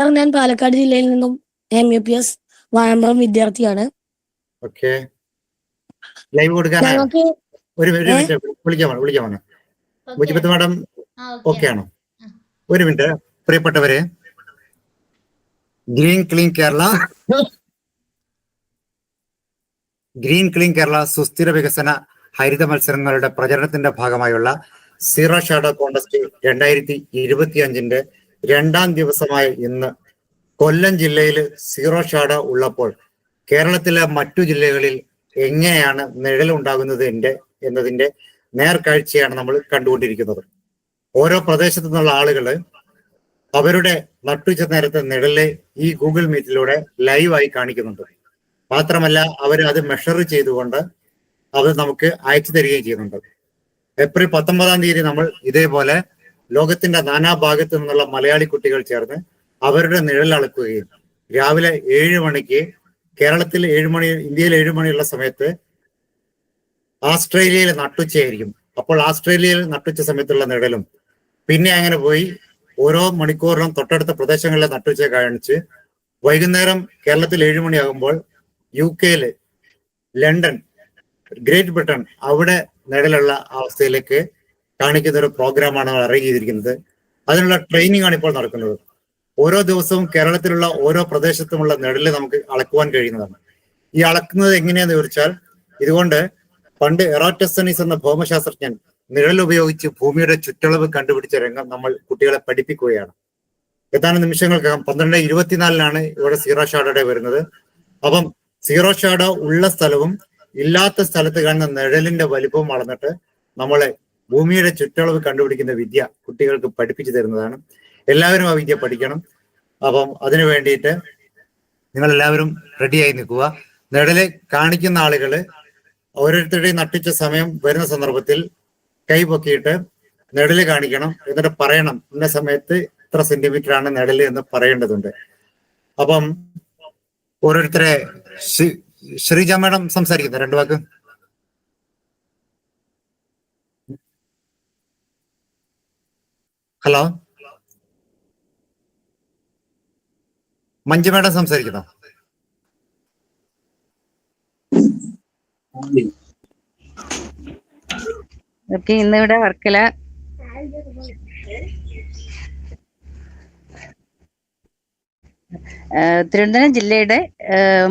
Sir ഞാൻ പാലക്കാട് ജില്ലയിൽ നിന്നും M U P S Vazhambram വിദ്യാർത്ഥിയാണ്. ഓക്കെ. ലൈവ് കൊടുക്കാനാണ് ഒരു മിനിറ്റ് വിളിക്കാമോ വിളിക്കാമോ മുജിബത്ത് മാഡം ഓക്കെ. ആണോ ഒരു മിനിറ്റ്. പ്രിയപ്പെട്ടവരെ green clean Kerala. Green clean Kerala സുസ്ഥിര വികസന ഹരിത മത്സരങ്ങളുടെ പ്രചരണത്തിന്റെ ഭാഗമായുള്ള സീറോ ഷാഡോ കോണ്ടസ്റ്റ് രണ്ടായിരത്തി ഇരുപത്തി അഞ്ചിന്റെ രണ്ടാം ദിവസമായ ഇന്ന് കൊല്ലം ജില്ലയിൽ സീറോ ഷാഡ ഉള്ളപ്പോൾ കേരളത്തിലെ മറ്റു ജില്ലകളിൽ എങ്ങനെയാണ് നിഴലുണ്ടാകുന്നത് എന്റെ എന്നതിന്റെ നേർക്കാഴ്ചയാണ് നമ്മൾ കണ്ടുകൊണ്ടിരിക്കുന്നത്. ഓരോ പ്രദേശത്തു നിന്നുള്ള ആളുകൾ അവരുടെ നട്ടുച്ച നേരത്തെ നിഴലെ ഈ ഗൂഗിൾ മീറ്റിലൂടെ ലൈവായി കാണിക്കുന്നുണ്ട്. മാത്രമല്ല അവർ അത് മെഷർ ചെയ്തുകൊണ്ട് അത് നമുക്ക് അയച്ചു തരികയും ചെയ്യുന്നുണ്ട്. ഏപ്രിൽ പത്തൊമ്പതാം തീയതി നമ്മൾ ഇതേപോലെ ലോകത്തിന്റെ നാനാഭാഗത്തു നിന്നുള്ള മലയാളി കുട്ടികൾ ചേർന്ന് അവരുടെ നിഴൽ അളക്കുകയും രാവിലെ ഏഴ് മണിക്ക് കേരളത്തിൽ ഏഴ് മണി ഇന്ത്യയിൽ ഏഴ് മണിയുള്ള സമയത്ത് ആസ്ട്രേലിയയിൽ നട്ടുച്ചയായിരിക്കും. അപ്പോൾ ആസ്ട്രേലിയയിൽ നട്ടുച്ച സമയത്തുള്ള നിഴലും പിന്നെ അങ്ങനെ പോയി ഓരോ മണിക്കൂറിലും തൊട്ടടുത്ത പ്രദേശങ്ങളിലെ നട്ടുച്ച കാണിച്ച് വൈകുന്നേരം കേരളത്തിൽ ഏഴ് മണിയാകുമ്പോൾ യു കെയിൽ ലണ്ടൻ ഗ്രേറ്റ് ബ്രിട്ടൻ അവിടെ നിഴലുള്ള അവസ്ഥയിലേക്ക് കാണിക്കുന്ന ഒരു പ്രോഗ്രാമാണ് അറേഞ്ച് ചെയ്തിരിക്കുന്നത്. അതിനുള്ള ട്രെയിനിങ് ആണ് ഇപ്പോൾ നടക്കുന്നത്. ഓരോ ദിവസവും കേരളത്തിലുള്ള ഓരോ പ്രദേശത്തുമുള്ള നിഴൽ നമുക്ക് അളക്കുവാൻ കഴിയുന്നതാണ്. ഈ അളക്കുന്നത് എങ്ങനെയാന്ന് ചോദിച്ചാൽ ഇതുകൊണ്ട് പണ്ട് എറാറ്റസണീസ് എന്ന ഭൗമശാസ്ത്രജ്ഞൻ നിഴൽ ഉപയോഗിച്ച് ഭൂമിയുടെ ചുറ്റളവ് കണ്ടുപിടിച്ച രംഗം നമ്മൾ കുട്ടികളെ പഠിപ്പിക്കുകയാണ്. ഏതാനും നിമിഷങ്ങൾക്കകം പന്ത്രണ്ട് ഇരുപത്തിനാലിനാണ് ഇവിടെ സീറോ ഷാഡോടെ വരുന്നത്. അപ്പം സീറോ ഷാഡോ ഉള്ള സ്ഥലവും ഇല്ലാത്ത സ്ഥലത്ത് കാണുന്ന നിഴലിന്റെ വലിപ്പവും വളർന്നിട്ട് നമ്മളെ ഭൂമിയുടെ ചുറ്റളവ് കണ്ടുപിടിക്കുന്ന വിദ്യ കുട്ടികൾക്ക് പഠിപ്പിച്ചു തരുന്നതാണ്. എല്ലാവരും ആ വിദ്യ പഠിക്കണം. അപ്പം അതിനു വേണ്ടിയിട്ട് നിങ്ങൾ എല്ലാവരും റെഡിയായി നിൽക്കുക. നിഴൽ കാണിക്കുന്ന ആളുകൾ ഓരോരുത്തരുടെയും നട്ടിച്ച സമയം വരുന്ന സന്ദർഭത്തിൽ കൈ പൊക്കിയിട്ട് നിഴൽ കാണിക്കണം എന്നിട്ട് പറയണം. ഇന്ന സമയത്ത് ഇത്ര സെന്റിമീറ്റർ ആണ് നിഴൽ എന്ന് പറയേണ്ടതുണ്ട്. അപ്പം ഓരോരുത്തരെ ശ്രീ- ശ്രീജ മാഡം സംസാരിക്കുന്നു. രണ്ടു വാക്ക്. ഹലോ? മഞ്ജു മാഡം സംസാരിക്കുന്നോ. ഇന്നിവിടെ വർക്കില. തിരുവനന്തപുരം ജില്ലയുടെ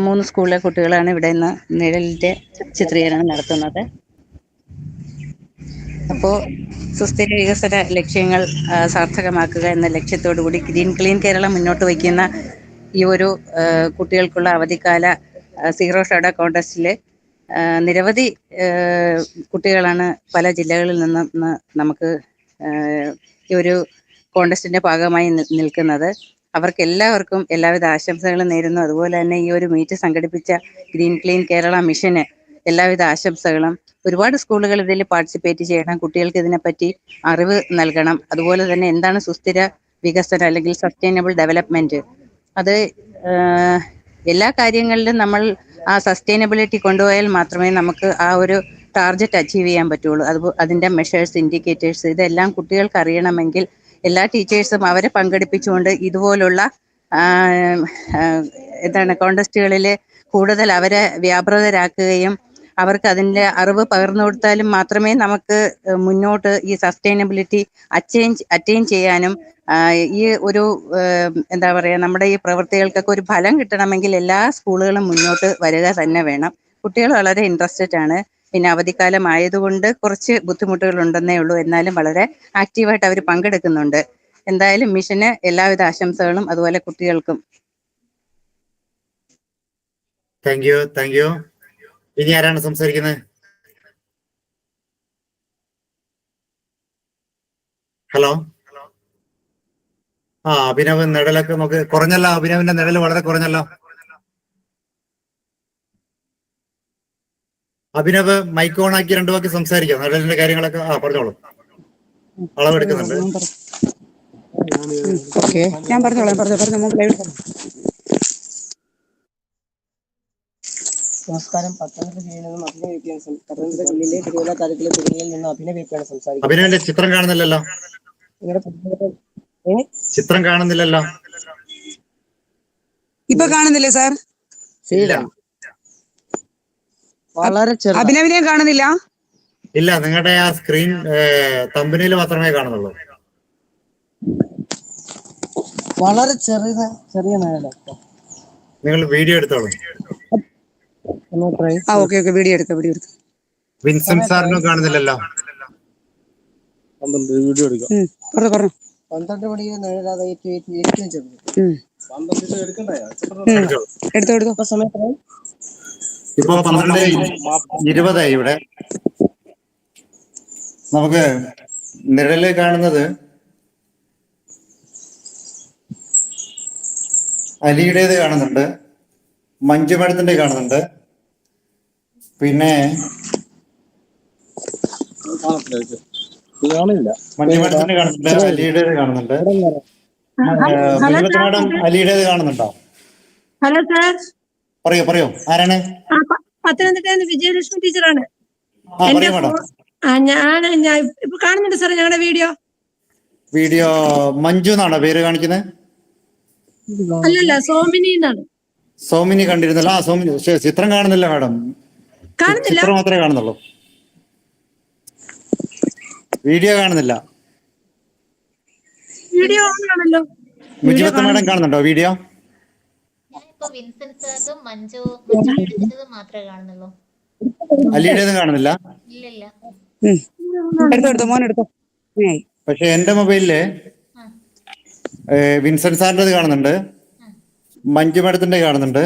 മൂന്ന് സ്കൂളിലെ കുട്ടികളാണ് ഇവിടെ ഇന്ന് നിഴലിന്റെ ചിത്രീകരണം നടത്തുന്നത്. അപ്പോൾ സുസ്ഥിര വികസന ലക്ഷ്യങ്ങൾ സാർത്ഥകമാക്കുക എന്ന ലക്ഷ്യത്തോടു കൂടി ഗ്രീൻ ക്ലീൻ കേരളം മുന്നോട്ട് വയ്ക്കുന്ന ഈ ഒരു കുട്ടികൾക്കുള്ള അവധിക്കാല സീറോ ഷഡ കോണ്ടസ്റ്റിൽ നിരവധി കുട്ടികളാണ് പല ജില്ലകളിൽ നിന്നും നമുക്ക് ഈ ഒരു കോണ്ടസ്റ്റിന്റെ ഭാഗമായി നിൽക്കുന്നത്. അവർക്ക് എല്ലാവർക്കും എല്ലാവിധ ആശംസകളും നേരുന്നു. അതുപോലെ തന്നെ ഈ ഒരു മീറ്റ് സംഘടിപ്പിച്ച ഗ്രീൻ ക്ലീൻ കേരള മിഷന് എല്ലാവിധ ആശംസകളും. ഒരുപാട് സ്കൂളുകൾ ഇതിൽ പാർട്ടിസിപ്പേറ്റ് ചെയ്യണം. കുട്ടികൾക്ക് ഇതിനെപ്പറ്റി അറിവ് നൽകണം. അതുപോലെ തന്നെ എന്താണ് സുസ്ഥിര വികസനം അല്ലെങ്കിൽ സസ്റ്റൈനബിൾ ഡെവലപ്മെന്റ് അത് എല്ലാ കാര്യങ്ങളിലും നമ്മൾ ആ സസ്റ്റൈനബിലിറ്റി കൊണ്ടുപോയാൽ മാത്രമേ നമുക്ക് ആ ഒരു ടാർഗറ്റ് അച്ചീവ് ചെയ്യാൻ പറ്റുള്ളൂ. അത് അതിന്റെ മെഷേഴ്സ് ഇൻഡിക്കേറ്റേഴ്സ് ഇതെല്ലാം കുട്ടികൾക്ക് അറിയണമെങ്കിൽ എല്ലാ ടീച്ചേഴ്സും അവരെ പങ്കെടുപ്പിച്ചുകൊണ്ട് ഇതുപോലുള്ള എന്താണ് കോണ്ടസ്റ്റുകളിൽ കൂടുതൽ അവരെ വ്യാപൃതരാക്കുകയും അവർക്ക് അതിന്റെ അറിവ് പകർന്നു കൊടുത്താലും മാത്രമേ നമുക്ക് മുന്നോട്ട് ഈ സസ്റ്റൈനബിലിറ്റി അച്ചേഞ്ച് അറ്റൈൻ ചെയ്യാനും ഈ ഒരു എന്താ പറയുക നമ്മുടെ ഈ പ്രവൃത്തികൾക്കൊക്കെ ഒരു ഫലം കിട്ടണമെങ്കിൽ എല്ലാ സ്കൂളുകളും മുന്നോട്ട് വരിക തന്നെ വേണം. കുട്ടികൾ വളരെ ഇൻട്രസ്റ്റഡ് ആണ്. പിന്നെ അവധിക്കാലം ആയതുകൊണ്ട് കുറച്ച് ബുദ്ധിമുട്ടുകൾ ഉണ്ടെന്നേ ഉള്ളൂ. എന്നാലും വളരെ ആക്റ്റീവായിട്ട് അവർ പങ്കെടുക്കുന്നുണ്ട്. എന്തായാലും മിഷന് എല്ലാവിധ ആശംസകളും അതുപോലെ കുട്ടികൾക്കും. താങ്ക് യു താങ്ക് യു ഇനി ആരാണ് സംസാരിക്കുന്നത്? ഹലോ? ആ അഭിനവ് നിഴലൊക്കെ നമുക്ക് കുറഞ്ഞല്ലോ അഭിനവിന്റെ നിഴൽ വളരെ കുറഞ്ഞല്ലോ. അഭിനവ് മൈക്ക് ഓൺ ആക്കി രണ്ടു വാക്ക് സംസാരിക്കാം. നിഴലിന്റെ കാര്യങ്ങളൊക്കെ ആ പറഞ്ഞോളൂ. അളവെടുക്കുന്നുണ്ട്. ഞാൻ പറഞ്ഞോളാം പറഞ്ഞു പറഞ്ഞു നമുക്ക് ലൈവ് നമസ്കാരം പത്തനംതിട്ട ജില്ലയിൽ നിന്നും അഭിനയ വിദ്യാഭ്യാസം പത്തനംതിട്ട ജില്ലയിലെ തിരുവല്ല താലൂക്കിലെ തിരുവല്ലയിൽ നിന്നും അഭിനയ വ്യക്തിയാണ് സംസാരിക്കുന്നത്. അഭിനവിന്റെ ചിത്രം കാണുന്നില്ലല്ലോ? നിങ്ങളുടെ ചിത്രം കാണുന്നില്ലല്ലോ? ഇപ്പൊ കാണുന്നില്ലേ സാർ? വളരെ അഭിനവിനെ കാണുന്നില്ല? ഇല്ല നിങ്ങളുടെ ആ സ്ക്രീൻ തമ്പനിയിൽ മാത്രമേ കാണുന്നുള്ളൂ. വളരെ ചെറിയ ചെറിയ നേരം നിങ്ങൾ വീഡിയോ എടുത്തോളൂ. ആ ഓക്കെ ഓക്കെ വീഡിയോ എടുക്കാം വീഡിയോ എടുക്കാം. വിൻസെന്റ് സാറിനെ കാണുന്നില്ലല്ലോ? വീഡിയോ എടുക്കാം. ഉം, പറഞ്ഞു പറഞ്ഞു. പന്ത്രണ്ട് മണിക്ക് നേടാതെ. എടുത്തോ എടുത്തോ. ഇപ്പൊ ഇപ്പോ ഇപ്പൊ പന്ത്രണ്ട് ഇരുപതായി ഇവിടെ. നമുക്ക് നിഴൽ കാണുന്നത് അലിയുടേത് കാണുന്നുണ്ട്. മഞ്ജു മേഡത്തിന്റെ കാണുന്നുണ്ട്. പിന്നെ കാണില്ല മഞ്ജു മേഡത്തിന്റെ കാണുന്നുണ്ട്. അലിയുടേത് കാണുന്നുണ്ട് മിനിമത്ത് മേഡം അലിയുടേത് കാണുന്നുണ്ടോ? Hello sir. പറയോ പറയോ. ആരാണ്? പത്തനംതിട്ട വിജയലക്ഷ്മി ടീച്ചറാണ്. ഞാൻ ഞാൻ ഇപ്പൊ കാണുന്നുണ്ട് സാർ ഞങ്ങളുടെ വീഡിയോ. വീഡിയോ മഞ്ജു എന്നാണോ പേര് കാണിക്കുന്നത് അല്ലല്ല സോമിനി എന്നാണ്. സോമിനി കണ്ടിരുന്നില്ല. ആ സൗമിനി പക്ഷേ ചിത്രം കാണുന്നില്ല മാഡം. കാണുന്നില്ല. ചിത്രം മാത്രമേ കാണുന്നുള്ളൂ. വീഡിയോ കാണുന്നില്ല. വീഡിയോ ആണല്ലോ മുജിബത്ത് മാഡം കാണുന്നുണ്ടോ വീഡിയോ? അലിയുടേതും കാണുന്നില്ല? പക്ഷെ എന്റെ മൊബൈലിൽ വിൻസെന്റ് സാറിന്റെ കാണുന്നുണ്ട്. മഞ്ജു മേഡത്തിന്റെ കാണുന്നുണ്ട്.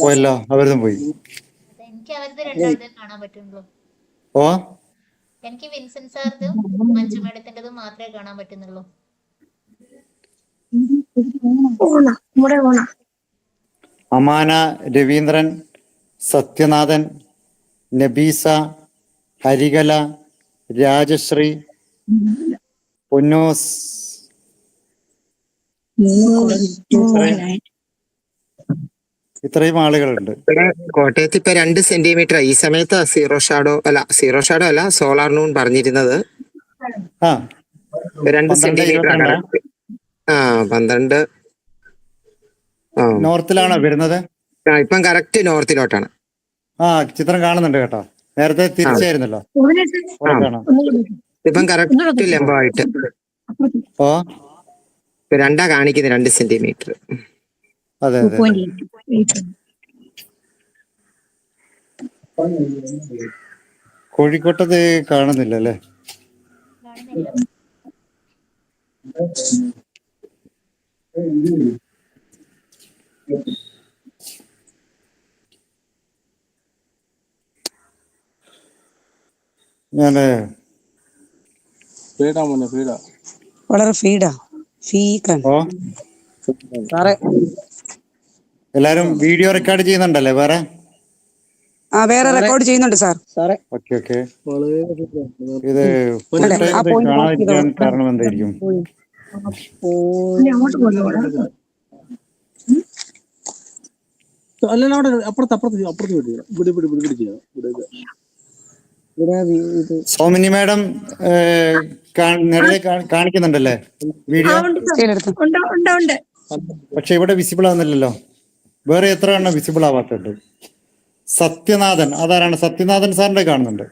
പോയല്ലോ അവരതും പോയി. ഓ? എനിക്ക് വിൻസെന്റ് സാറിന്റെതും മഞ്ജു മേഡത്തിന്റേതും മാത്രമേ കാണാൻ പറ്റുന്നുള്ളൂ. അമാന രവീന്ദ്രൻ സത്യനാഥൻ നബീസ ഹരികല രാജശ്രീ പൊന്നൂസ് ഇത്രയും ആളുകളുണ്ട്. കോട്ടയത്ത് ഇപ്പൊ രണ്ട് സെന്റിമീറ്റർ ഈ സമയത്ത് സീറോ ഷാഡോ അല്ല സീറോ ഷാഡോ അല്ല സോളാർ നൂൺ പറഞ്ഞിരുന്നത്. ആ. രണ്ട് സെന്റിമീറ്റർ ആണ്. ആ പന്ത്രണ്ട്. ആ. നോർത്തിലാണോ വരുന്നത്? ഇപ്പം കറക്റ്റ് നോർത്തിലോട്ടാണ് ആ ചിത്രം കാണുന്നുണ്ട് കേട്ടോ. നേരത്തെ തിരിച്ചായിരുന്നല്ലോ. ഇപ്പം കറക്റ്റ് ലംബമായിട്ട്. ഓ. രണ്ടാ കാണിക്കുന്നത് രണ്ട് സെന്റിമീറ്റർ അതെ അതെ കോഴിക്കോട്ടത് കാണുന്നില്ല അല്ലേ ഞാൻ ഫീഡാ മോനെ ഫീഡാ വളരെ ഫീഡാ ഓ. സാറേ. എല്ലാരും വീഡിയോ റെക്കോർഡ് ചെയ്യുന്നുണ്ടല്ലേ വേറെ? ആ വേറെ റെക്കോർഡ് ചെയ്യുന്നുണ്ട് സാർ. സാറേ. Okay okay. ഇത് full അതെ, time ആ ഇത് point കാണാതിരിക്കാൻ കാരണം എന്തായിരിക്കും? അങ്ങോട്ട് പോകുന്നു അല്ലല്ല അവിടെ അപ്പുറത്ത് അപ്പുറത്ത് അപ്പുറത്ത് വിടുക ഇവിടെ ഇവിടെ ഇവിടെ ഇവിടെ ചെയ്യാം. ഇവിടെ ഇത്. ഇവിടെ വി- ഇത് സോമിനി മാഡം കാ- കാണിക്കുന്നുണ്ടല്ലേ? വീഡിയോ? ഉണ്ട് ഉണ്ട്. ഉണ്ട് പക്ഷെ ഇവിടെ വിസിബിൾ ആവുന്നില്ലല്ലോ. വേറെ എത്ര എണ്ണം വിസിബിൾ ആവാത്തുണ്ട് സത്യനാഥൻ. അതാരാണ്? സത്യനാഥൻ സാറിന്റെ കാണുന്നുണ്ട്.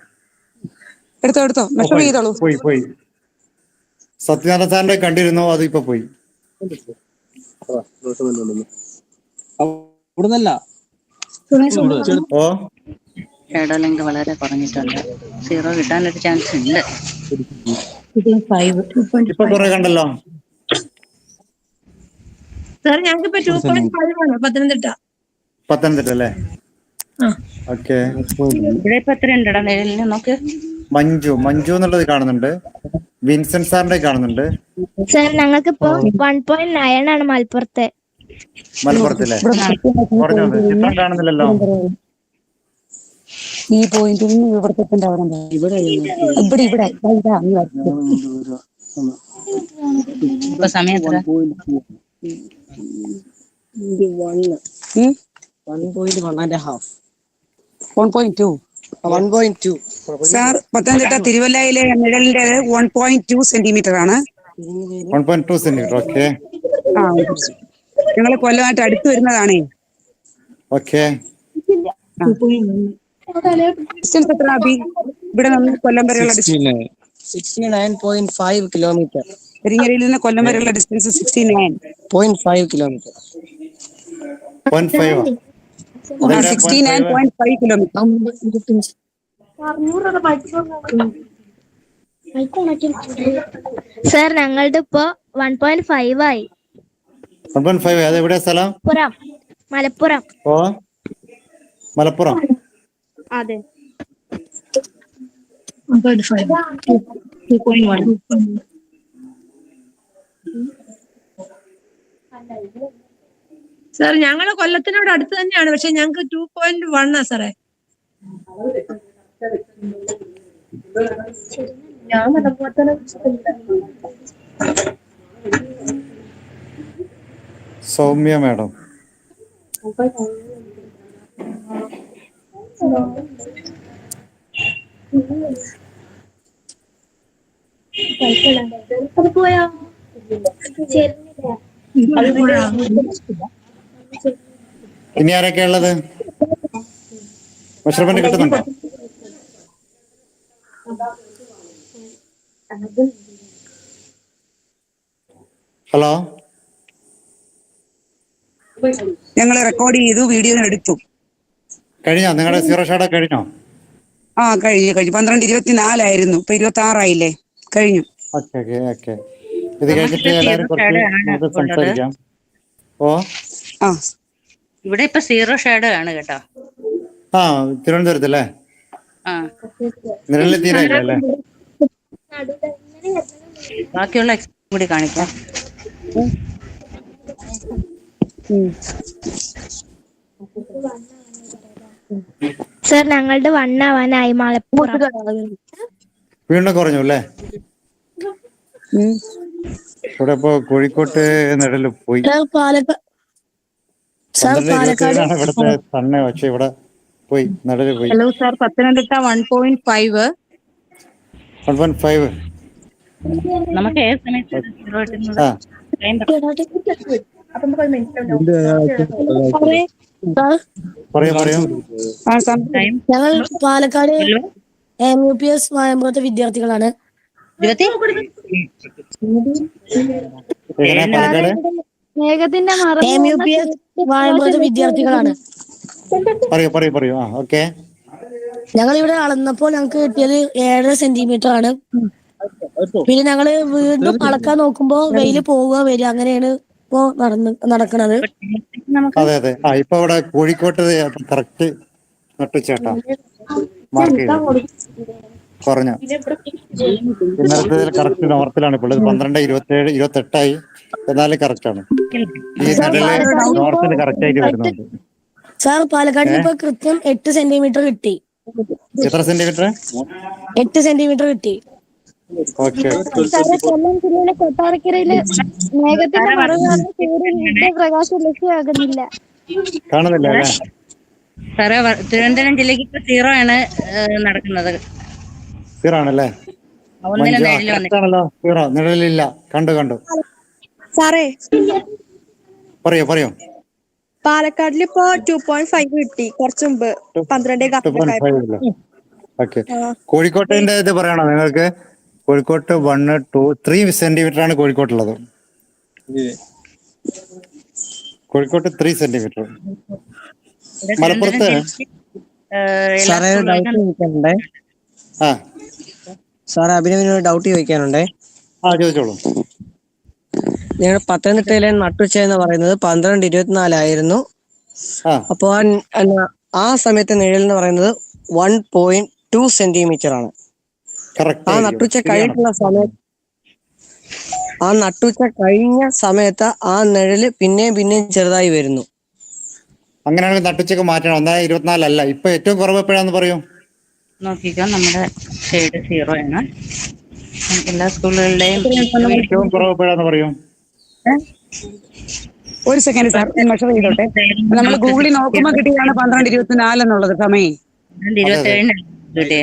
എടുത്തോ എടുത്തോ. പോയി, ചെയ്തോളൂ. പോയി പോയി. സത്യനാഥൻ സാറിന്റെ കണ്ടിരുന്നു അത് ഇപ്പൊ പോയി. നിന്നല്ല ഓ? ഷാഡോ ലെങ്ത് വളരെ കുറഞ്ഞിട്ടുണ്ട്. സീറോ കിട്ടാനൊരു ചാൻസ് ഉണ്ട്. കണ്ടല്ലോ സാർ ഞങ്ങൾക്ക് ഇപ്പൊ ടു പോയിന്റ് ഫൈവ് ആണ് പത്തനംതിട്ട. പത്തനംതിട്ട അല്ലേ? ഓക്കെ. ഇവിടെ ഇപ്പൊ എത്ര ഉണ്ടടാ നിഴലിന് നോക്ക്. മഞ്ജു മഞ്ജു എന്നുള്ളത് കാണുന്നുണ്ട്. വിൻസെന്റ് സാറിന്റെ കാണുന്നുണ്ട്. സാർ ഞങ്ങൾക്ക് ഇപ്പൊ വൺ പോയിന്റ് നയൻ ആണ് മലപ്പുറത്തെ. മലപ്പുറത്തില്ലേ പറഞ്ഞു ചിത്രം കാണുന്നില്ലല്ലോ. ഈ പോയിന്റിൽ നിന്ന് ഇവിടത്തെ അവിടെ ഇവിടെ ഇവിടെ. ഇപ്പൊ സമയം സാർ പത്തനംതിട്ട തിരുവല്ലയിലെ നിഴലിന്റെ വൺ പോയിന്റ് ടു സെന്റിമീറ്റർ ആണ്. One point two centimetre okay ആ ഞങ്ങൾ കൊല്ലമായിട്ട് അടുത്ത് വരുന്നതാണേ. ഓക്കെ ഡിസ്റ്റൻസ് എത്ര അബി ഇവിടെ നമ്മൾ കൊല്ലം വരെയുള്ള distance sixty nine point five kilometre പെരിങ്ങരയിൽ നിന്ന് കൊല്ലം വരെയുള്ള distance sixty nine. Point five kilometre sixty nine point five kilometre sir ഞങ്ങളുടെ ഇപ്പോ വൺ പോയിന്റ് ഫൈവ് ആയി. വൺ പോയിന്റ് ഫൈവ് സ്ഥലം? മലപ്പുറം. ഓ? മലപ്പുറം. അതെ. സാർ ഞങ്ങൾ കൊല്ലത്തിനോട് അടുത്ത് തന്നെയാണ്. പക്ഷെ ഞങ്ങൾക്ക് ടു പോയിന്റ് വൺ ആ സാറേ. സൗമ്യ മാഡം. പോയോ ഇനി ആരൊക്കെയാ ഉള്ളത്? മെഷർമെന്റ് കിട്ടുന്നുണ്ടോ? ഹലോ? ഞങ്ങൾ റെക്കോർഡ് ചെയ്തു വീഡിയോ എടുത്തു. കഴിഞ്ഞോ? നിങ്ങളുടെ സീറോ ഷാഡോ കഴിഞ്ഞോ? ആ കഴിഞ്ഞു കഴിഞ്ഞു. പന്ത്രണ്ട് ഇരുപത്തിനാലായിരുന്നു ഇപ്പൊ ഇരുപത്തി ആറായില്ലേ കഴിഞ്ഞു. Okay okay okay. ഇത് കഴിഞ്ഞിട്ട് എല്ലാവരും കുറച്ച് നമുക്ക് സംസാരിക്കാം. ഓ? ആ. ഇവിടെ ഇപ്പൊ സീറോ ഷാഡോ ആണ് കേട്ടോ. ആ തിരുവനന്തപുരത്തല്ലേ? ബാക്കിയുള്ള കൂടി കാണിക്കാം. സർ ഞങ്ങളുടെ വൺ ആവാനായി മലപ്പുറം വീണ്ടും കുറഞ്ഞു അല്ലേ. ഇവിടെ ഇപ്പൊ കോഴിക്കോട്ട് നിഴൽ പോയി. ഇവിടുത്തെ സണ്ണ് പക്ഷെ ഇവിടെ പോയി നിഴൽ പോയി. Hello sir Pathanamthitta one point five. One point five. നമുക്ക് ഏത് സമയത്ത് ഞങ്ങൾ Palakkad M U P S വായമ്പുറത്തെ വിദ്യാർത്ഥികളാണ്. എം യു പി എസ് വായമ്പുറത്തെ വിദ്യാർത്ഥികളാണ്. പറയൂ പറയൂ പറയൂ. ആ ഓക്കെ. ഞങ്ങൾ ഇവിടെ അളന്നപ്പോൾ ഞങ്ങൾക്ക് കിട്ടിയത് ഏഴര സെന്റിമീറ്റർ ആണ്. പിന്നെ ഞങ്ങൾ വീണ്ടും അളക്കാൻ നോക്കുമ്പോ വെയിൽ പോവുക വരിക അങ്ങനെയാണ് ഇപ്പോ നടന്ന് നടക്കുന്നത് അതെ അതെ. ആ ഇപ്പൊ അവിടെ കോഴിക്കോട്ട് കറക്റ്റ് നട്ടുച്ചേട്ടാ. മാർക്ക് ചെയ്തു കുറഞ്ഞു? ഇന്നലത്തെ കറക്റ്റ് നോർത്തിലാണ് ഇപ്പോൾ ഉള്ളത്. പന്ത്രണ്ട് ഇരുപത്തി ഏഴ് ഇരുപത്തി എട്ടായി എന്നാലും കറക്റ്റ് ആണ്. ഈ നിഴൽ നോർത്തിന് കറക്റ്റ് ആയിട്ട് വരുന്നുണ്ട്. സാർ പാലക്കാടിന് ഇപ്പൊ കൃത്യം എട്ട് സെന്റിമീറ്റർ കിട്ടി. എത്ര സെന്റിമീറ്റർ എട്ട് സെന്റിമീറ്റർ കിട്ടി. കൊല്ലം ജില്ലയിലെ കൊട്ടാരക്കരയിൽ മേഘത്തിന്റെ മറവ് കാരണം സൂര്യന്റെ പ്രകാശം ലക്ഷ്യമാകുന്നില്ല കാണുന്നില്ല സാറേ തിരുവനന്തപുരം ജില്ലക്ക് ഇപ്പൊ സീറോ ആണ് നടക്കുന്നത്. സീറോ ആണല്ലേ സീറോ. നിഴലില്ല കണ്ടു കണ്ടു. സാറേ. പറയോ പറയോ. പാലക്കാടിൽ ഇപ്പോ ടു പോയിന്റ് ഫൈവ് കിട്ടി. കുറച്ചു മുമ്പ്. പന്ത്രണ്ട് ടു പോയിന്റ് ഫൈവ് ഇല്ല. ഓക്കെ. ഇത് പറയണോ നിങ്ങൾക്ക്? കോഴിക്കോട്ട് വൺ ടു ത്രീ സെന്റിമീറ്റർ ആണ് കോഴിക്കോട്ടുള്ളത്. കോഴിക്കോട്ട് ത്രീ സെന്റിമീറ്റർ മലപ്പുറത്ത്? സാറേ ഒരു ഡൗട്ട് ചോദിക്കാനുണ്ടേ? ആ. സാറേ അഭിനവിന് ഒരു ഡൗട്ട് ചോദിക്കാനുണ്ടേ? ആ ചോദിച്ചോളൂ. ഞങ്ങളുടെ പത്തനംതിട്ടയിലെ നട്ടുച്ച എന്ന് പറയുന്നത് പന്ത്രണ്ട് ഇരുപത്തിനാലായിരുന്നു ആ. അപ്പോ ആ ആ സമയത്തെ നിഴൽ എന്ന് പറയുന്നത് വൺ പോയിന്റ് ടു സെന്റിമീറ്റർ ആണ്. ആ നട്ടുച്ച കഴിഞ്ഞിട്ടുള്ള സമയത്ത് ആ നട്ടുച്ച കഴിഞ്ഞ സമയത്ത് ആ നിഴൽ പിന്നെയും പിന്നെയും ചെറുതായി വരുന്നു. അങ്ങനെയാണെങ്കിൽ നട്ടുച്ചക്ക് മാറ്റണം. ഒന്നാ ഇരുപത്തിനാലല്ല. ഇപ്പൊ ഏറ്റവും കുറവ് എപ്പോഴാന്ന് പറയൂ? നോക്കിക്കോ നമ്മുടെ ഷെയ്ഡ് സീറോ ആണ്. എല്ലാ സ്കൂളുകളുടെയും ഏറ്റവും കുറവ് എപ്പോഴാന്ന് പറയൂ? ഒരു സെക്കൻഡ് സാർ ഞാൻ മെഷർ ചെയ്തോട്ടെ. നമ്മൾ ഗൂഗിളിൽ നോക്കുമ്പോൾ കിട്ടിയാണ് പന്ത്രണ്ട് ഇരുപത്തിനാല് എന്നുള്ളത്. സമയം. ഇരുപത്തി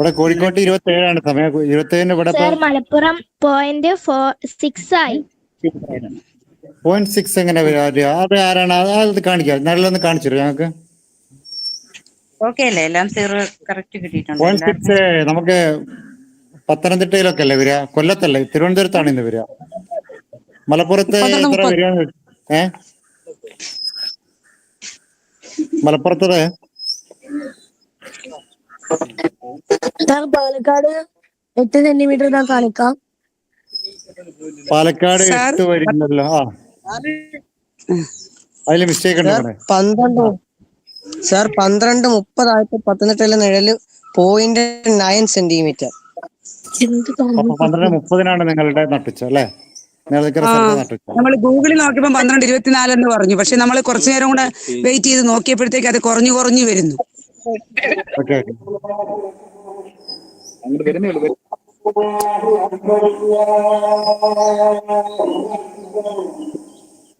ഇവിടെ കോഴിക്കോട്ട് ഇരുപത്തി ഏഴാണ് സമയം. ഇരുപത്തി ഏഴിന് ഇവിടെ മലപ്പുറം പോയിന്റ് ഫോർ സിക്സ് ആയി. പോയിന്റ് സിക്സ് എങ്ങനെ വരും? അത് ആരാണ്? അത് കാണിക്കാം. നല്ലൊന്ന് കാണിച്ചു ഞങ്ങൾക്ക്? പോയിന്റ് സിക്സ് നമുക്ക് പത്തനംതിട്ടയിലൊക്കെ അല്ലേ വരിക? കൊല്ലത്തല്ലേ? തിരുവനന്തപുരത്താണ് ഇന്ന് വരിക. മലപ്പുറത്ത് എത്ര. വരിക? ഏ? മലപ്പുറത്തത്? പാലക്കാട് എട്ട് സെന്റിമീറ്റർ ഞാൻ കാണിക്കാം പാലക്കാട് സാർ, എട്ട് വരുന്നല്ലോ ആ. അതിൽ മിസ്റ്റേക്ക് ഉണ്ട് സാർ ഇവിടെ പന്ത്രണ്ട് സാർ പന്ത്രണ്ട് മുപ്പതായപ്പോ പത്തനംതിട്ടയിലെ നിഴൽ പോയിന്റ് നയൻ സെന്റിമീറ്റർ എന്ത് അപ്പൊ പന്ത്രണ്ട് മുപ്പതിനാണ് നിങ്ങളുടെ നട്ടുച്ച അല്ലേ? നട്ടുച്ച. നമ്മൾ ഗൂഗിളിൽ നോക്കിയപ്പോൾ പന്ത്രണ്ട് ഇരുപത്തിനാല് എന്ന് പറഞ്ഞു. പക്ഷെ നമ്മൾ കുറച്ചു നേരം കൂടെ വെയിറ്റ് ചെയ്ത് നോക്കിയപ്പോഴത്തേക്ക് അത് കുറഞ്ഞു കുറഞ്ഞു വരുന്നു.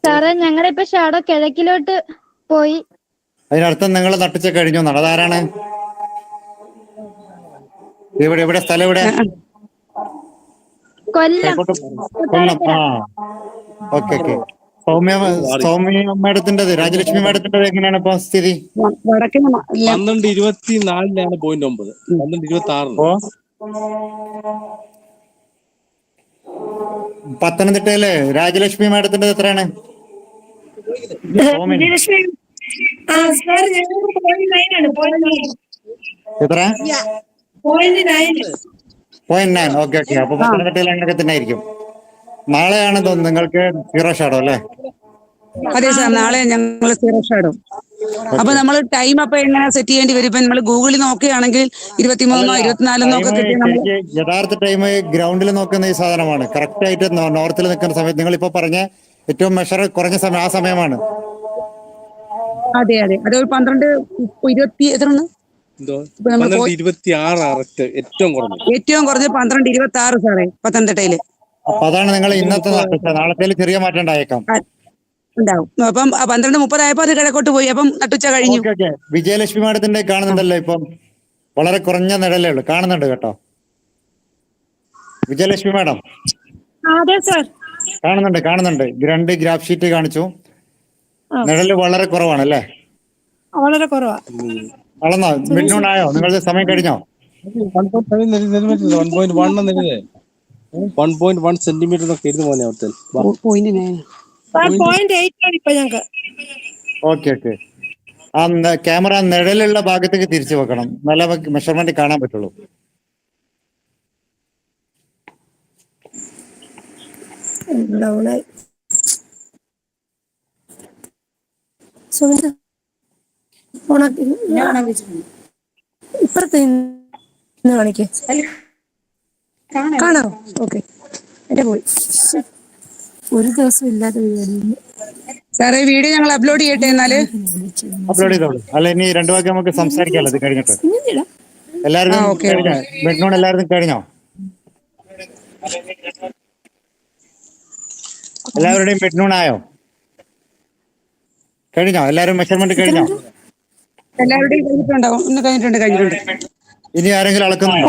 സാറേ ഞങ്ങളുടെ ഇപ്പൊ ഷാഡോ കിഴക്കിലോട്ട് പോയി. അതിനർത്ഥം നിങ്ങൾ നട്ടിച്ച കഴിഞ്ഞു. നടതാരാണ് ഇവിടെ ഇവിടെ സ്ഥലം ഇവിടെ കൊല്ലം. കൊല്ലം. ആ. Okay okay. സൗമ്യ സൗമ്യ മാഡത്തിന്റെത് രാജലക്ഷ്മി മാഡത്തിന്റെത് എങ്ങനെയാണ് ഇപ്പൊ സ്ഥിതി? വ- വടക്കിന് മ- ല- പന്ത്രണ്ട് ഇരുപത്തിനാലിനാണ് പോയിന്റ് ഒമ്പത്. പന്ത്രണ്ട് ഇരുപത്തി ആറിന് അപ്പോ പത്തനംതിട്ടയിലെ രാജലക്ഷ്മി മാഡത്തിന്റെത് എത്രയാണ്? സൗമ്യ. എത്ര? പോയിന്റ് നയൻ ഓക്കെ ഓക്കെ അപ്പൊ പത്തനംതിട്ടയിലെ അങ്ങനെയൊക്കെ തന്നെ ആയിരിക്കും. നാളെയാണ് തോന്നുന്നു. നിങ്ങൾക്ക് സീറോ ഷാഡോ അല്ലേ? അതെ സാർ നാളെ ഞങ്ങൾ സീറോ ഷാഡോ അപ്പൊ നമ്മൾ ടൈം അപ്പൊ എങ്ങനെ സെറ്റ് ചെയ്യേണ്ടി വരും? ഇപ്പൊ നമ്മൾ ഗൂഗിളിൽ നോക്കുകയാണെങ്കിൽ ഇരുപത്തിമൂന്നോ ഇരുപത്തിനാലെന്നോ ഒക്കെ ടൈം കിട്ടി യഥാർത്ഥ ടൈം ഗ്രൗണ്ടിൽ നോക്കുന്ന ഈ സാധനമാണ്. കറക്റ്റ് ആയിട്ട് നോർത്തിൽ നിൽക്കുന്ന സമയത്ത് നിങ്ങൾ ഇപ്പൊ പറഞ്ഞ ഏറ്റവും മെഷർ കുറഞ്ഞ സമയം ആ സമയമാണ്. അതെ അതെ. അത് ഒരു പന്ത്രണ്ട് ഇരുപത്തി എത്ര എന്തോ? ഇപ്പൊ നമ്മൾ പന്ത്രണ്ട് പോയി- ഇരുപത്തി ഏറ്റവും കുറഞ്ഞ പന്ത്രണ്ട് ഇരുപത്തി ആറ് സാറേ പത്തനംതിട്ടയിൽ. അപ്പൊ അതാണ് നിങ്ങൾ ഇന്നത്തെ നാളത്തെ ചെറിയ മാറ്റം ഉണ്ടായേക്കാം. ഉണ്ടാവും. അപ്പം പന്ത്രണ്ട് മുപ്പതായപ്പോ അത് കിഴക്കോട്ട് പോയി. അപ്പം നട്ടുച്ച കഴിഞ്ഞു. Okay okay. വിജയലക്ഷ്മി മാഡത്തിന്റെ കാണുന്നുണ്ടല്ലോ ഇപ്പം. വളരെ കുറഞ്ഞ നിഴലേ ഉള്ളൂ. കാണുന്നുണ്ട് കേട്ടോ. വിജയലക്ഷ്മി മാഡം. അതെ സർ. കാണുന്നുണ്ട് കാണുന്നുണ്ട്. രണ്ട് ഗ്രാഫ് ഷീറ്റ് കാണിച്ചു. നിഴൽ വളരെ കുറവാണ് അല്ലേ? വളരെ കുറവാ. അളന്നോ? മിന്നൂണായോ? നിങ്ങളുടെ സമയം കഴിഞ്ഞോ? One point one point one എന്നില്ലേ one point one centimetre എന്നൊക്കെ എഴുതി മോനെ അവിടുത്തെ പോയിന്റ് ഞങ്ങക്ക്. ഓക്കെ ഓക്കെ ആ ക്യാമറ നിഴലുള്ള ഭാഗത്തേക്ക് തിരിച്ചു വെക്കണം. നല്ല മെഷർമെന്റ് കാണാൻ പറ്റുള്ളൂ. ഇപ്പുറത്ത് നിന്ന് കാണിക്കേ. കാണോ. ഓക്കെ. എന്റെ പോയി ഒരു ദിവസം ഇല്ലാതെ സാറേ വീഡിയോ ഞങ്ങൾ അപ്ലോഡ് ചെയ്യട്ടെ എന്നാൽ? അപ്ലോഡ് ചെയ്തോളൂ. അല്ല ഇനി രണ്ടു വാക്ക് നമുക്ക് സംസാരിക്കാമല്ലോ ഇത് കഴിഞ്ഞിട്ട്. എല്ലാവരും എല്ലാവർക്കും ഓക്കേ, കഴിഞ്ഞോ? ബെഡ്നോൺ എല്ലാവരും കഴിഞ്ഞോ? എല്ലാവരുടെയും ബെഡ്നോൺ ആയോ? കഴിഞ്ഞോ? എല്ലാവരും മെഷർമെന്റ് കഴിഞ്ഞോ? എല്ലാവരുടെയും കഴിഞ്ഞിട്ടുണ്ടാവും. ഇന്ന് കഴിഞ്ഞിട്ടുണ്ട് കഴിഞ്ഞിട്ടുണ്ട്. ഇനി ആരെങ്കിലും അളക്കുന്നുണ്ടോ?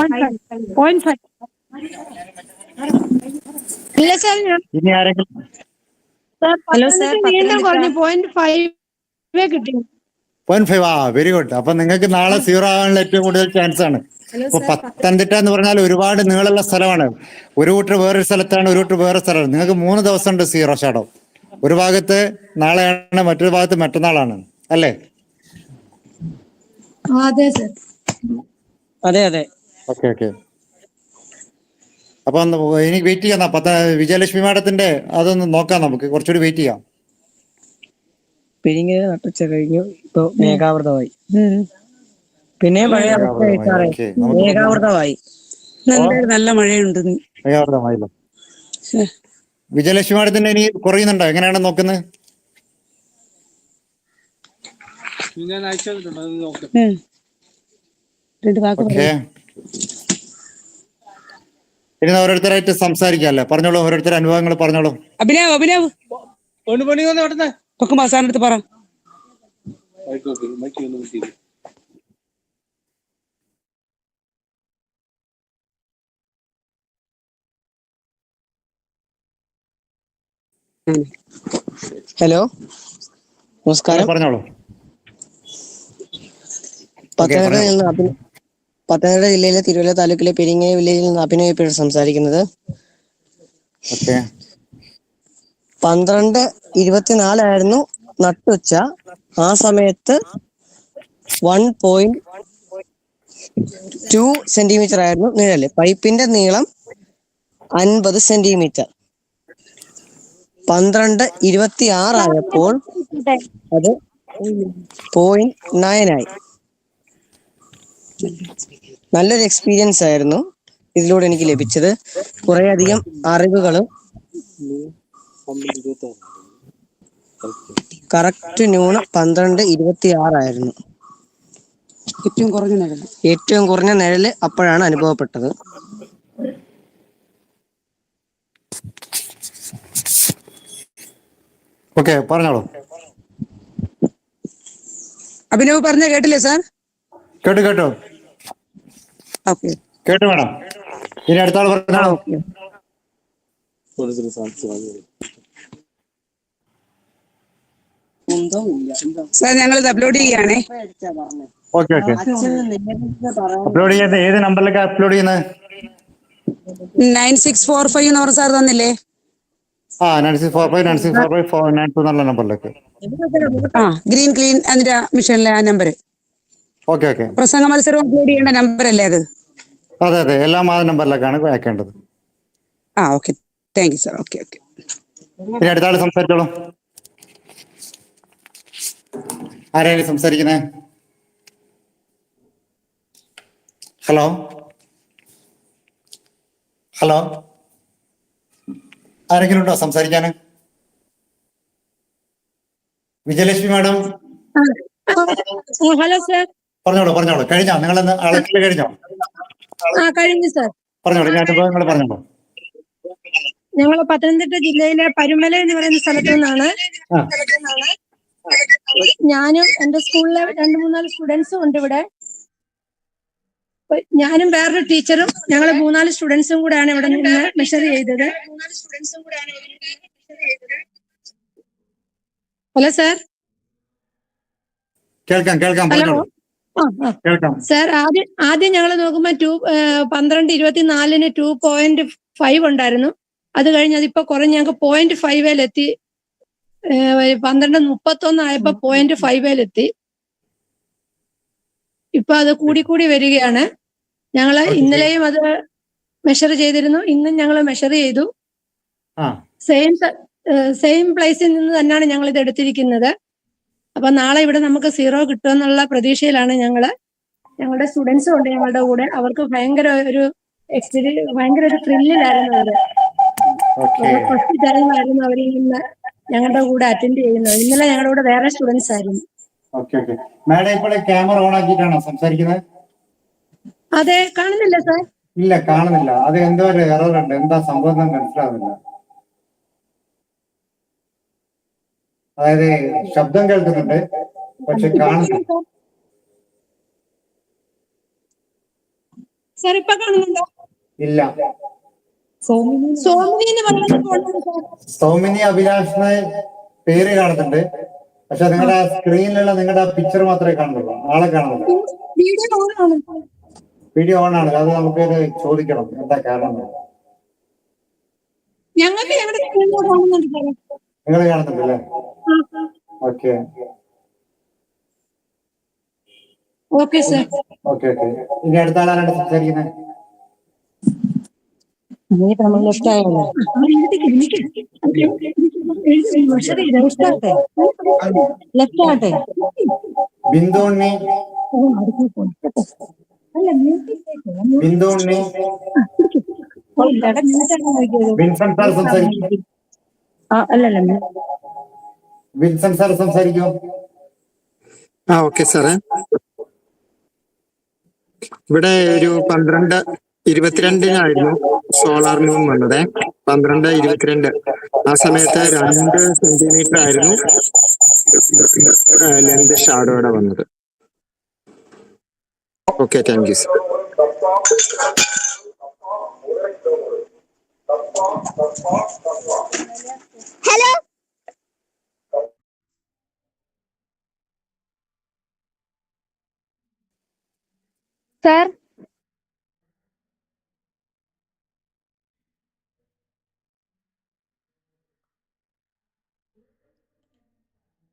ഇല്ല സാർ ഇനി ആരെങ്കിലും ഹലോ സാർ കുറഞ്ഞു പോയിന്റ് ഫൈവ് കിട്ടി. പോയിന്റ് ഫൈവ് ആ വെരി ഗുഡ് അപ്പൊ നിങ്ങൾക്ക് നാളെ സീറോ ആവാനുള്ള ഏറ്റവും കൂടുതൽ ചാൻസ് ആണ്. ഇപ്പൊ പത്തനംതിട്ട എന്ന് പറഞ്ഞാൽ ഒരുപാട് നീളമുള്ള സ്ഥലമാണ്. ഒരു കൂട്ടർ വേറൊരു സ്ഥലത്താണ് ഒരു കൂട്ടർ വേറെ സ്ഥലമാണ്. നിങ്ങൾക്ക് മൂന്ന് ദിവസം ഉണ്ട് സീറോ ഷാഡോ ഒരു ഭാഗത്ത് നാളെയാണ് മറ്റൊരു ഭാഗത്ത് മറ്റന്നാളാണ്. അല്ലേ? അതെ അതെ ഓക്കെ ഓക്കെ അപ്പൊ ഒന്ന് ഇനി വെയിറ്റ് ചെയ്യാം. പത്ത വിജയലക്ഷ്മി മാഡത്തിന്റെ അതൊന്ന് നോക്കാം നമുക്ക്. കുറച്ചുകൂടി വെയിറ്റ് ചെയ്യാം. പിരിങ്ങ നട്ടുച്ച കഴിഞ്ഞു. ഇപ്പൊ മേഘാവൃതമായി. പിന്നെ സാറേ മേഘാവൃതമായി. നല്ല മഴയുണ്ട് മേഘാവൃതമായല്ലോ. വിജയലക്ഷ്മി മാഡത്തിന്റെ ഇനി കുറയുന്നുണ്ടോ? എങ്ങനെയാണ് നോക്കുന്നത്? ഞാൻ അയച്ചു തന്നിട്ടുണ്ട്. നോക്കാം. ഇനി ഓരോരുത്തരായിട്ട് സംസാരിക്കാല്ലേ? പറഞ്ഞോളൂ ഓരോരുത്തരുടെ അനുഭവങ്ങൾ പറഞ്ഞോളൂ. അഭിനവ് അഭിനവ്. പറ. ഹലോ? നമസ്കാരം. പറഞ്ഞോളൂ. പത്തനംതിട്ട ജില്ലയിലെ തിരുവല്ല താലൂക്കിലെ പെരിങ്ങയ വില്ലേജിൽ നിന്ന് അഭിനവ് സംസാരിക്കുന്നത്. പന്ത്രണ്ട് ഇരുപത്തിനാലായിരുന്നു നട്ടുച്ച. ആ സമയത്ത് വൺ പോയിന്റ് ടു സെന്റിമീറ്റർ ആയിരുന്നു നിഴൽ. പൈപ്പിന്റെ നീളം അൻപത് സെന്റിമീറ്റർ. പന്ത്രണ്ട് ഇരുപത്തി ആറായപ്പോൾ അത് പോയിന്റ് നയൻ ആയി. നല്ലൊരു എക്സ്പീരിയൻസ് ആയിരുന്നു. ഇതിലൂടെ എനിക്ക് ലഭിച്ചത്. കുറെ അധികം അറിവുകളും കറക്റ്റ് ന്യൂണ് പന്ത്രണ്ട് ഇരുപത്തി ആറായിരുന്നു ഏറ്റവും കുറഞ്ഞ നിഴൽ. ഏറ്റവും കുറഞ്ഞ നിഴൽ അപ്പോഴാണ് അനുഭവപ്പെട്ടത്. ഓക്കെ പറഞ്ഞോളൂ. അഭിനവ് പറഞ്ഞ കേട്ടില്ലേ സാർ? കേട്ടു കേട്ടു. കേട്ടു മാഡം ഇനി അടുത്ത ആൾ സാർ ഞങ്ങൾ ഇത് അപ്ലോഡ് ചെയ്യാണേ. Okay okay. അപ്ലോഡ് ചെയ്യുന്നത് ഏത് നമ്പറിലേക്ക് അപ്ലോഡ് ചെയ്യുന്നത്? നയൻ സിക്സ് ഫോർ ഫൈവ് എന്ന് പറഞ്ഞ സാർ തന്നില്ലേ? ആ nine six four five nine six four five four nine two എന്നുള്ള നമ്പറിലേക്ക്. ആ ഗ്രീൻ ക്ലീൻ അതിന്റെ മിഷനിലെ ആ നമ്പർ. Okay okay. പ്രസംഗ മത്സരം അപ്ലോഡ് ചെയ്യേണ്ട നമ്പർ അല്ലേ അത്? അതെ അതെ. എല്ലാം ആ നമ്പറിലേക്കാണ് അയക്കേണ്ടത്. ആ okay. Thank you sir okay okay. ഇനി അടുത്ത ആൾ സംസാരിച്ചോളൂ. ആരാണ് സംസാരിക്കുന്നത് ഹലോ? ഹലോ? ആരെങ്കിലും ഉണ്ടോ സംസാരിക്കാൻ വിജയലക്ഷ്മി മാഡം? ഹലോ സർ പറഞ്ഞോളൂ പറഞ്ഞോളൂ. കഴിഞ്ഞോ? നിങ്ങൾ കഴിഞ്ഞോ? ആ കഴിഞ്ഞു സർ. പറഞ്ഞോളൂ നിങ്ങൾ പറഞ്ഞോളൂ. ഞങ്ങൾ പത്തനംതിട്ട ജില്ലയിലെ പരുമല എന്ന് പറയുന്ന സ്ഥലത്തു നിന്നാണ്. ഞാനും എന്റെ സ്കൂളിലെ രണ്ട് മൂന്നാൽ സ്റ്റുഡൻസും ഉണ്ട് ഇവിടെ. ഞാനും വേറൊരു ടീച്ചറും ഞങ്ങൾ മൂന്നാൽ സ്റ്റുഡൻസും കൂടെയാണ് ഇവിടെ നിന്ന് മെഷർ ചെയ്തത്. Hello sir. കേൾക്കാം കേൾക്കാം ഹലോ. സാർ ആദ്യം ആദ്യം ഞങ്ങൾ നോക്കുമ്പോൾ ടു പന്ത്രണ്ട് ഇരുപത്തിനാലിന് ടു പോയിന്റ് ഫൈവ് ഉണ്ടായിരുന്നു. അത് കഴിഞ്ഞ് അതിപ്പോ കുറഞ്ഞ് ഞങ്ങൾക്ക് പോയിന്റ് ഫൈവേലെത്തി പന്ത്രണ്ട് മുപ്പത്തൊന്ന് ആയപ്പോ പോയിന്റ് ഫൈവേലെത്തി ഇപ്പൊ അത് കൂടി കൂടി വരികയാണ്. ഞങ്ങൾ. ഇന്നലെയും അത് മെഷർ ചെയ്തിരുന്നു. ഇന്നും ഞങ്ങൾ മെഷർ ചെയ്തു. സെയിം സെയിം പ്ലേസിൽ നിന്ന് തന്നെയാണ് ഞങ്ങൾ ഇത് എടുത്തിരിക്കുന്നത്. അപ്പൊ നാളെ ഇവിടെ നമുക്ക് സീറോ കിട്ടുമെന്നുള്ള പ്രതീക്ഷയിലാണ് ഞങ്ങൾ. ഞങ്ങളുടെ സ്റ്റുഡൻസും ഉണ്ട് ഞങ്ങളുടെ കൂടെ. അവർക്ക് ഭയങ്കര ഒരു എക്സ്പീരിയൻസ് ഭയങ്കര ഒരു ത്രില്ലിലായിരുന്നു അവർ. ഫസ്റ്റ് ടൈം ആയിരുന്നു അവർ ഇന്ന് ഞങ്ങളുടെ കൂടെ അറ്റൻഡ് ചെയ്യുന്നത്. ഇന്നലെ ഞങ്ങളുടെ കൂടെ വേറെ സ്റ്റുഡൻസ് ആയിരുന്നു. മാഡം ഇപ്പോൾ ക്യാമറ ഓൺ ആക്കിയിട്ടാണോ സംസാരിക്കുന്നത്? അതെ കാണുന്നില്ല സാർ. ഇല്ല കാണുന്നില്ല. അത് എന്തോ ഒരു എറർ ഉണ്ട്. എന്താ സംഭവം മനസ്സിലാവുന്നില്ല. അതായത് ശബ്ദം കേൾക്കുന്നുണ്ട് പക്ഷെ കാണുന്നില്ല. സാർ ഇപ്പൊ കാണുന്നുണ്ടോ? ഇല്ല. സോമിനി അഭിലാഷിന് പേര് കാണുന്നുണ്ട് പക്ഷെ നിങ്ങളുടെ സ്ക്രീനിലുള്ള നിങ്ങളുടെ പിക്ചർ മാത്രമേ കാണുന്നുള്ളൂ ആളെ കാണുന്നുള്ളൂ. വീഡിയോ ഓണാണ് വീഡിയോ ഓൺ ആണ് അത് നമുക്ക് ചോദിക്കണം എന്താ കാരണം. ഞങ്ങൾക്ക് നിങ്ങൾ കാണുന്നുണ്ടല്ലേ? Okay. Okay sir. Okay okay. ഇനി അടുത്ത ആളാണ് സംസാരിക്കുന്നത് ബിന്ദുണ്ണി. ബിന്ദുണ്ണി. വിൻസെന്റ് സാർ സംസാരിക്കും. അല്ലല്ല വിൻസൻ സാർ സംസാരിക്കോ. ആ ഓക്കെ സാറേ. ഇവിടെ ഒരു പന്ത്രണ്ട് ഇരുപത്തിരണ്ടിനായിരുന്നു സോളാർ മൂൺ വന്നത്. പന്ത്രണ്ട് ഇരുപത്തിരണ്ട്. ആ സമയത്ത് രണ്ട് സെന്റിമീറ്റർ ആയിരുന്നു ലെങ്ത് ഷാഡോയുടെ വന്നത്. Okay thank you sir. Hello sir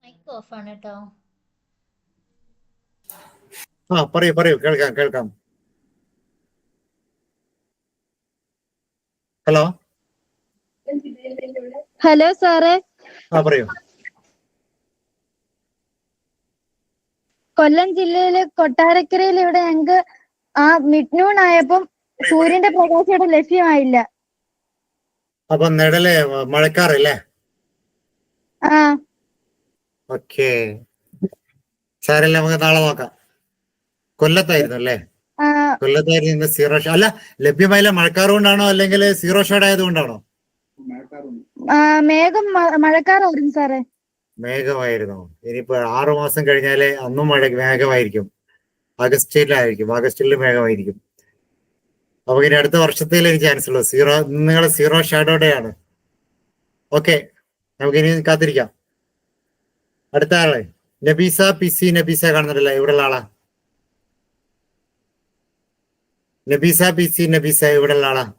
mic off ആണ് കേട്ടോ ആ പറയൂ പറയൂ. കേൾക്കാം കേൾക്കാം. ഹലോ? ഹലോ സാറേ. ആ പറയൂ. കൊല്ലം ജില്ലയിലെ കൊട്ടാരക്കരയിൽ ഇവിടെ ഞങ്ങക്ക് ആ മിഡ് മിഡ്നൂൺ ആയപ്പം സൂര്യന്റെ പ്രകാശം ഇവിടെ ലഭ്യമായില്ല. അപ്പൊ നിഴൽ മഴക്കാറല്ലേ ആ. ഓക്കേ. സാരല്ല നമുക്ക് നാളെ നോക്കാം. കൊല്ലത്തായിരുന്നു അല്ലേ? കൊല്ലത്തായിരുന്നു സീറോ ഷോ. അല്ല ലഭ്യമായില്ല മഴക്കാറ് കൊണ്ടാണോ അല്ലെങ്കിൽ സീറോ ഷോഡ് ആയതുകൊണ്ടാണോ? മേഘം മഴക്കാറായിരുന്നു സാറേ. മേഘമായിരുന്നു. ഇനിയിപ്പോ ആറു മാസം കഴിഞ്ഞാൽ അന്നും മഴ മേഘമായിരിക്കും. ആഗസ്റ്റിലായിരിക്കും. ആഗസ്റ്റിൽ മേഘമായിരിക്കും. അപ്പൊ ഇനി അടുത്ത വർഷത്തേൽ എനിക്ക് ചാൻസ് ഉള്ളൂ. സീറോ നിങ്ങൾ സീറോ ഷാഡോടെ ആണ് ഓക്കെ നമുക്ക് ഇനി കാത്തിരിക്കാം. അടുത്ത ആളെ. നബീസ പി സി നബീസ കാണുന്നുണ്ടല്ലോ? ഇവിടെയുള്ള ആളാ. നബീസ പി സി നബീസ ഇവിടെ ആളാ.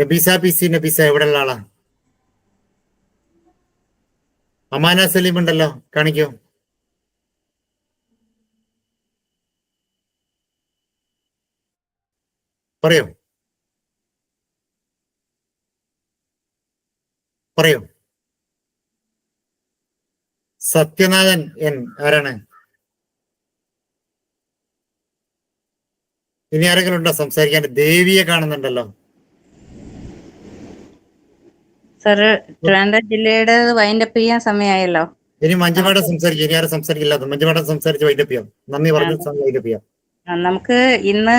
നബീസ പി സി നബീസ ഇവിടെ ആളാ. അമാന സലീം ഉണ്ടല്ലോ കാണിക്കൂ. പറയൂ. പറയൂ. സത്യനാഥൻ എൻ ആരാണ്? ഇനി ആരെങ്കിലും ഉണ്ടോ സംസാരിക്കാൻ? ദേവിയെ കാണുന്നുണ്ടല്ലോ. സാറ് ട്രിവാൻഡ്രം ജില്ലയുടെ വൈൻഡപ്പ് ചെയ്യാൻ സമയമായല്ലോ ഇനി മഞ്ജുപാട സംസാരിക്കും. ഇനി ആരും സംസാരിക്കില്ല. മഞ്ജുപാട സംസാരിച്ച് വൈൻഡപ്പ് ചെയ്യാം. നന്ദി പറഞ്ഞു വൈൻഡപ്പ് ചെയ്യാം. നമുക്ക് ഇന്ന്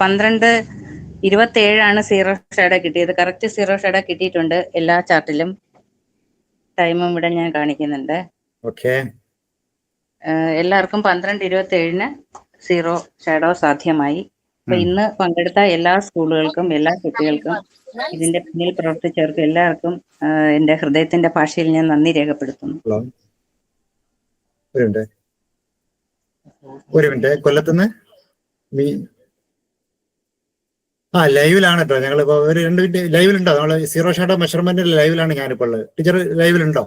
പന്ത്രണ്ട് ഇരുപത്തി ഏഴാണ് സീറോ ഷേഡ കിട്ടിയത്. കറക്റ്റ് സീറോ ഷേഡ കിട്ടിയിട്ടുണ്ട് എല്ലാ ചാർട്ടിലും. ടൈമും ഇവിടെ ഞാൻ കാണിക്കുന്നുണ്ട്. ഓക്കെ എല്ലാവർക്കും പന്ത്രണ്ട് ഇരുപത്തി ഏഴിന് സീറോ ഷാഡോ സാധ്യമായി. അപ്പൊ ഇന്ന് പങ്കെടുത്ത എല്ലാ സ്കൂളുകൾക്കും എല്ലാ കുട്ടികൾക്കും ഇതിന്റെ പിന്നിൽ പ്രവർത്തിച്ചവർക്കും എല്ലാവർക്കും എന്റെ ഹൃദയത്തിന്റെ ഭാഷയിൽ ഞാൻ നന്ദി രേഖപ്പെടുത്തുന്നു. ഒരു മിനിറ്റ്. കൊല്ലത്തുനിന്ന് മീ ആ ലൈവിലാണ് കേട്ടോ. ഞങ്ങൾ ഇപ്പൊ ഒരു രണ്ട് മിനിറ്റ് ലൈവിലുണ്ടോ? നമ്മൾ സീറോ ഷാഡോ മെഷർമെന്റ് ലൈവിലാണ് ഞാനിപ്പോൾ ഉള്ളത്. ടീച്ചർ ലൈവിലുണ്ടോ?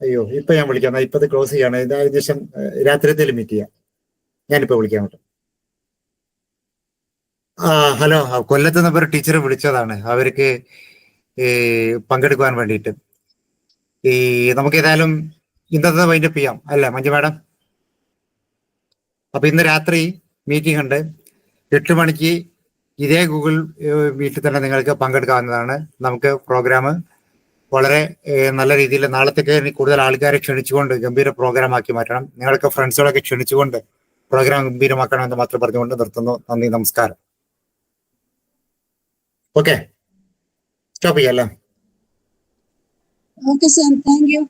അയ്യോ ഇപ്പൊ ഞാൻ വിളിക്കാം. ഇപ്പൊ ഇത് ക്ലോസ് ചെയ്യാണ്. ഇത് ഏകദേശം രാത്രിയത്തെ മീറ്റ് ചെയ്യാം. ഞാനിപ്പോ വിളിക്കാം കേട്ടോ. ആ ഹലോ. കൊല്ലത്ത് നിന്ന് ഒരു ടീച്ചർ വിളിച്ചതാണ്. അവർക്ക് ഈ പങ്കെടുക്കുവാൻ വേണ്ടിയിട്ട്. ഈ നമുക്ക് ഏതായാലും ഇന്നത്തെ വൈൻഡപ്പ് ചെയ്യാം. അല്ലേ മഞ്ജു മാഡം? അപ്പൊ ഇന്ന് രാത്രി മീറ്റിംഗ് ഉണ്ട്. എട്ട് മണിക്ക് ഇതേ ഗൂഗിൾ മീറ്റിൽ തന്നെ നിങ്ങൾക്ക് പങ്കെടുക്കാവുന്നതാണ്. നമുക്ക് പ്രോഗ്രാം വളരെ നല്ല രീതിയിൽ നാളത്തേക്ക് കൂടുതൽ ആൾക്കാരെ ക്ഷണിച്ചുകൊണ്ട് ഗംഭീര പ്രോഗ്രാം ആക്കി മാറ്റണം. നിങ്ങളൊക്കെ ഫ്രണ്ട്സുകളൊക്കെ ക്ഷണിച്ചുകൊണ്ട് പ്രോഗ്രാം ഗംഭീരമാക്കണം എന്ന് മാത്രം പറഞ്ഞുകൊണ്ട് നിർത്തുന്നു. നന്ദി നമസ്കാരം. ഓക്കെ സ്റ്റോപ്പ് ചെയ്യാം അല്ലേ ഓക്കെ സാർ താങ്ക് യു